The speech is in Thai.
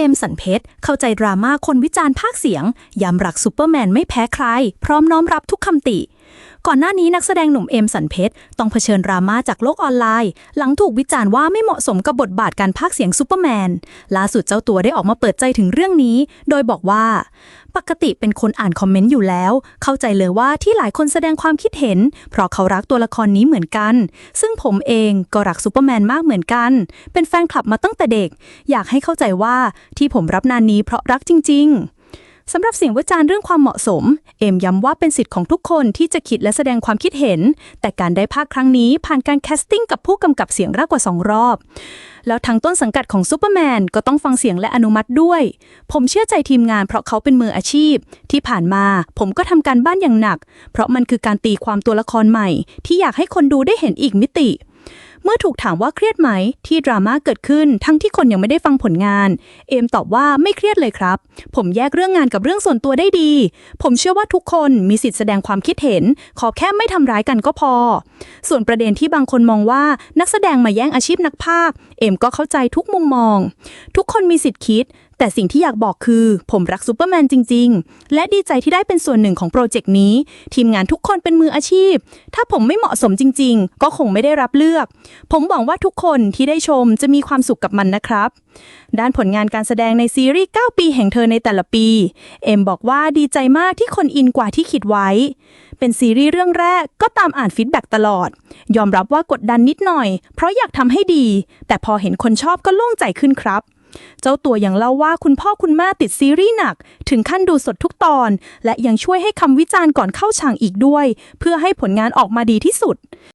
อมสันเพชรเข้าใจดราม่าคนวิจารณ์ภาคเสียงย้ำรักซูเปอร์แมนไม่แพ้ใคร พร้อมน้อมรับทุกคำติ ก่อนหน้านี้นักแสดงหนุ่มเอมสันเพชรต้องเผชิญดราม่าจากโลกออนไลน์ หลังถูกวิจารณ์ว่าไม่เหมาะสมกับบทบาทการพากย์เสียงซูเปอร์แมน ล่าสุดเจ้าตัวได้ออกมาเปิดใจถึงเรื่องนี้ โดยบอกว่า ปกติเป็นคนอ่านคอมเมนต์อยู่แล้ว เข้าใจเลยว่าที่หลายคนแสดงความคิดเห็น เพราะเขารักตัวละครนี้เหมือนกัน ซึ่งผมเองก็รักซูเปอร์แมนมากเหมือนกัน เป็นแฟนคลับมาตั้งแต่เด็ก อยากให้เข้าใจว่าที่ผมรับนานนี้เพราะรักจริง ๆ สำหรับเสียงวิจารณ์เรื่องความเหมาะสม เอมย้ำว่าเป็นสิทธิ์ของทุกคนที่จะคิดและแสดงความคิดเห็น แต่การได้ภาคครั้งนี้ผ่านการแคสติ้งกับผู้กำกับเสียงรากกว่า 2 รอบ แล้วทางต้นสังกัดของซูเปอร์แมนก็ต้องฟังเสียงและอนุมัติด้วย ผมเชื่อใจทีมงานเพราะเขาเป็นมืออาชีพ ที่ผ่านมาผมก็ทำการบ้านอย่างหนัก เพราะมันคือการตีความตัวละครใหม่ ที่อยากให้คนดูได้เห็นอีกมิติ เมื่อถูกถามว่าเครียดไหม ที่ดราม่าเกิดขึ้นทั้งที่คนยังไม่ได้ฟังผลงาน เอมตอบว่าไม่เครียดเลยครับ ผมแยกเรื่องงานกับเรื่องส่วนตัวได้ดี ผมเชื่อว่าทุกคนมีสิทธิแสดงความคิดเห็น ขอแค่ไม่ทำร้ายกันก็พอ ส่วนประเด็นที่บางคนมองว่านักแสดงมาแย่งอาชีพนักพากย์เอมก็เข้าใจทุกมุมมอง ทุกคนมีสิทธิ์คิด แต่สิ่งที่อยากบอกคือ ผมรักซูเปอร์แมนจริง ๆ และดีใจที่ได้เป็นส่วนหนึ่งของโปรเจกต์นี้ ทีมงานทุกคนเป็นมืออาชีพ ถ้าผมไม่เหมาะสมจริง ๆ ก็คงไม่ได้รับเลือก ผมหวังว่าทุกคนที่ได้ชมจะมีความสุขกับมันนะครับ ด้านผลงานการแสดงในซีรีส์ 9 ปีแห่งเธอในแต่ละปี เอ็มบอกว่าดีใจมากที่คนอินกว่าที่คิดไว้ เป็นซีรีส์เรื่องแรกก็ตามอ่านฟีดแบ็กตลอด ยอมรับว่ากดดันนิดหน่อย เพราะอยากทำให้ดี แต่พอเห็นคนชอบก็โล่งใจขึ้นครับ เจ้าตัวยังเล่าว่าคุณพ่อคุณแม่ติดซีรีส์หนัก ถึงขั้นดูสดทุกตอน และยังช่วยให้คำวิจารณ์ก่อนเข้าฉากอีกด้วย เพื่อให้ผลงานออกมาดีที่สุด